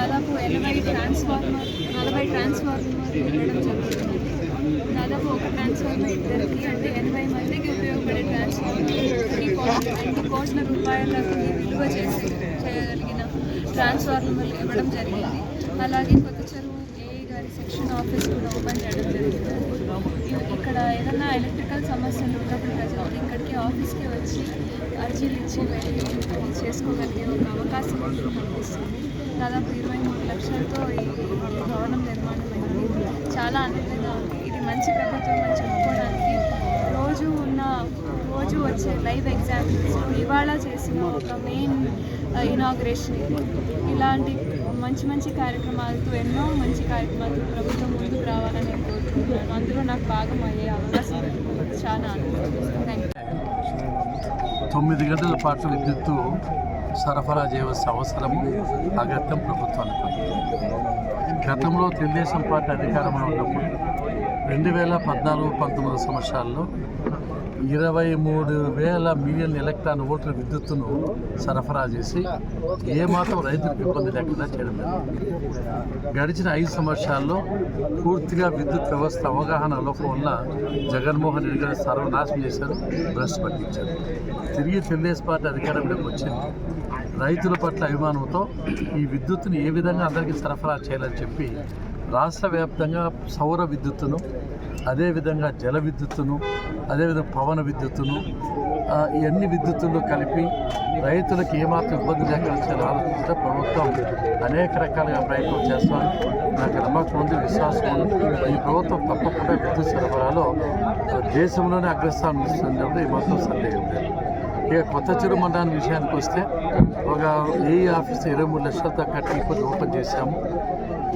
దాదాపు ఎనభై ట్రాన్స్ఫార్మర్ నలభై ట్రాన్స్ఫార్మర్ ఇవ్వడం జరుగుతుంది. దాదాపు ఒక ట్రాన్స్ఫార్మర్ ఇద్దరికి అంటే ఎనభై మందికి ఉపయోగపడే ట్రాన్స్ఫార్మర్ త్రీ ఐదు కోట్ల రూపాయలకు విలువ చేసి చేయగలిగిన ట్రాన్స్ఫార్మర్లు ఇవ్వడం జరిగింది. అలాగే కొత్త చెరువు ఏఈ గారి సెక్షన్ ఆఫీస్ కూడా ఓపెన్ చేయడం జరిగింది ఇక్కడ ఏదైనా ఎలక్ట్రికల్ సమస్యలు ఉన్నప్పుడు ప్రజలు ఇక్కడికి ఆఫీస్కి వచ్చి అర్జీలు ఇచ్చి వెళ్ళి చేసుకోగలిగే ఒక అవకాశం మనకు కనిపిస్తుంది. దాదాపు ఇరవై మూడు లక్షలతో ఈ భవనం నిర్మాణం అయింది చాలా ఆనందంగా ఉంది. ఇది మంచి ప్రభుత్వం అని చెప్పుకోవడానికి రోజు ఉన్న రోజు వచ్చే లైవ్ ఎగ్జాంపుల్స్ ఇవాళ చేసిన ఒక మెయిన్ ఇనాగ్రేషన్ ఇది. ఇలాంటి మంచి మంచి కార్యక్రమాలతో ఎన్నో మంచి కార్యక్రమాలతో ప్రభుత్వం ముందుకు రావాలని నేను కోరుకుంటున్నాను. అందులో నాకు భాగం అయ్యే అవకాశం చాలా ఆనందం. థ్యాంక్ యూ తొమ్మిది గంటల పాటు విద్యుత్తు సరఫరా చేయవలసిన అవసరము అగత్యం ప్రభుత్వానికి గతంలో తెలుగుదేశం పార్టీ అధికారంలో ఉన్నప్పుడు రెండు వేల పద్నాలుగు పంతొమ్మిది సంవత్సరాల్లో ఇరవై మూడు వేల మిలియన్ ఎలక్ట్రాన్ ఓట్ల విద్యుత్తును సరఫరా చేసి ఏమాత్రం రైతులకు ఇబ్బంది లేకుండా చేయడం గడిచిన ఐదు సంవత్సరాల్లో పూర్తిగా విద్యుత్ వ్యవస్థ అవగాహన లోపం వల్ల జగన్మోహన్ రెడ్డి గారు సర్వనాశనం చేశారు భ్రష్టు పట్టించారు. తిరిగి తెలుగుదేశం పార్టీ అధికారంలోకి వచ్చింది. రైతుల పట్ల అభిమానంతో ఈ విద్యుత్తుని ఏ విధంగా అందరికీ సరఫరా చేయాలని చెప్పి రాష్ట్ర వ్యాప్తంగా సౌర విద్యుత్తును అదేవిధంగా జల విద్యుత్తును అదేవిధంగా పవన విద్యుత్తును ఇవన్నీ ఈ విద్యుత్తులు కలిపి రైతులకు ఏమాత్రం ఇబ్బంది లేకుండా ఆలోచించే ప్రభుత్వం అనేక రకాలుగా ప్రయత్నం చేస్తాను నాకు నమ్మకం ఉంది విశ్వాసం ఉంది. ఈ ప్రభుత్వం తప్పకుండా విద్యుత్ సరఫరాలో దేశంలోనే అగ్రస్థానం ఇస్తుంది ఈ మాత్రం సందేహం. ఇక కొత్త చెరు మండలం విషయానికి వస్తే ఒక ఏ ఆఫీస్ ఇరవై మూడు లక్షలతో కట్టి ఇప్పుడు ఓపెన్ చేశాము.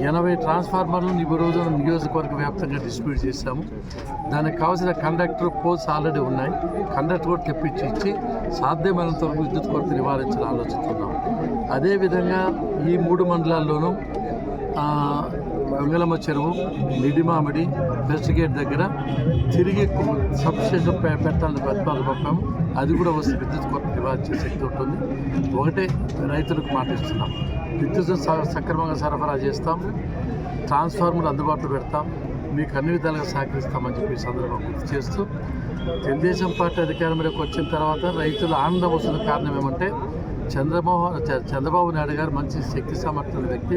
ఎనభై ట్రాన్స్ఫార్మర్లను ఈ రోజు నియోజకవర్గ వ్యాప్తంగా డిస్ట్రిబ్యూట్ చేశాము. దానికి కావాల్సిన కండక్టర్ పోల్స్ ఆల్రెడీ ఉన్నాయి. కండక్టర్ కూడా తెప్పించి ఇచ్చి సాధ్యమైనంత వరకు విద్యుత్ కొరత నివారించాలని ఆలోచిస్తున్నాం. అదేవిధంగా ఈ మూడు మండలాల్లోనూ వెంగళమ్మ చెరువు నిడిమామిడి వెస్ట్ గేట్ దగ్గర తిరిగి సబ్స్టేషన్ పెట్టాలని ప్రతిపాదన పంపాము. అది కూడా వస్తే విద్యుత్ కొరత నివారించే శక్తి ఉంటుంది. ఒకటే రైతులకు మాటిస్తున్నాం విద్యుత్ సక్రమంగా సరఫరా చేస్తాం. ట్రాన్స్ఫార్మర్ అందుబాటులో పెడతాం. మీకు అన్ని విధాలుగా సహకరిస్తామని చెప్పి ఈ సందర్భంగా గుర్తు చేస్తూ తెలుగుదేశం పార్టీ అధికారంలోకి వచ్చిన తర్వాత రైతులు ఆనందం వస్తున్న కారణం ఏమంటే చంద్రమోహన్ చ- చంద్రబాబు నాయుడు గారు మంచి శక్తి సామర్థ్యం వ్యక్తి.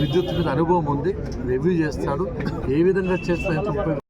విద్యుత్ మీద అనుభవం ఉంది. రివ్యూ చేస్తాడు. ఏ విధంగా చేస్తే